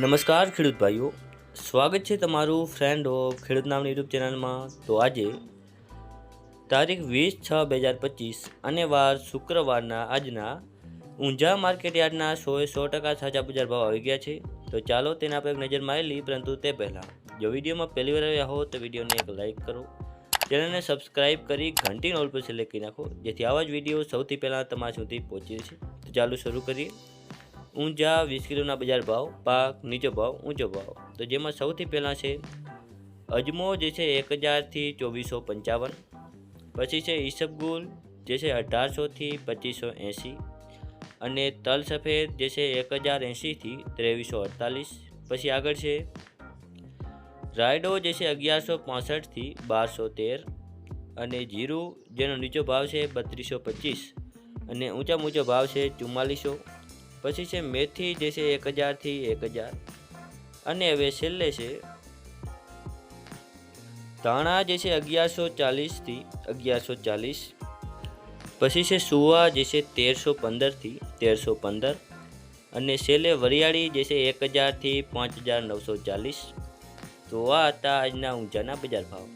નમસ્કાર ખેડૂત ભાઈઓ, સ્વાગત છે તમારું ફ્રેન્ડ ઓફ ખેડૂત નામની યુટ્યુબ ચેનલમાં તો આજે તારીખ વીસ છ બે હજાર પચીસ અને વાર શુક્રવારના આજના ઊંઝા માર્કેટ યાર્ડના સોએ સો ટકા સાચા બજાર ભાવ આવી ગયા છે. તો ચાલો તેના પર એક નજર મારી લઈ પરંતુ તે પહેલાં જો વિડીયોમાં પહેલી વાર આવ્યા હો તો વિડીયોને એક લાઇક કરો. ચેનલને સબસ્ક્રાઇબ કરી ઘંટી નોલ પર સિલેક્ટ કરી નાખો, જેથી આવા જ વીડિયો સૌથી પહેલાં તમારા સુધી પહોંચી છે. તો ચાલુ શરૂ કરીએ. ઊંઝા વીસ કિલોના બજાર ભાવ, પાક નીચો ભાવ, ઊંચો ભાવ. તો જેમાં સૌથી પહેલાં છે અજમો, જે છે એક હજારથી ચોવીસો પંચાવન. પછી છે ઈસબગુલ, જે છે અઢારસોથી પચીસો એંસી. અને તલ સફેદ, જે છે એક હજાર એંસીથી ત્રેવીસો અડતાલીસ. પછી આગળ છે રાયડો, જે છે અગિયારસો પાસઠથી બારસો તેર. અને જીરું, જેનો નીચો ભાવ છે બત્રીસો પચીસ. અને ઊંચા ઊંચો ભાવ છે ચુમ્માલીસો. પછી છે મેથી, જે છે એક હજારથી એક હજાર. અને હવે છેલ્લે છે ધાણા જે છે અગિયારસો ચાલીસથી અગિયારસો ચાલીસ. પછી છે સુવા જે છે તેરસો પંદરથી તેરસો પંદર. અને છેલ્લે વરિયાળી જે છે એક હજારથી પાંચ હજાર નવસો ચાલીસ. તો આ હતા આજના ઊંઝાના બજાર ભાવ.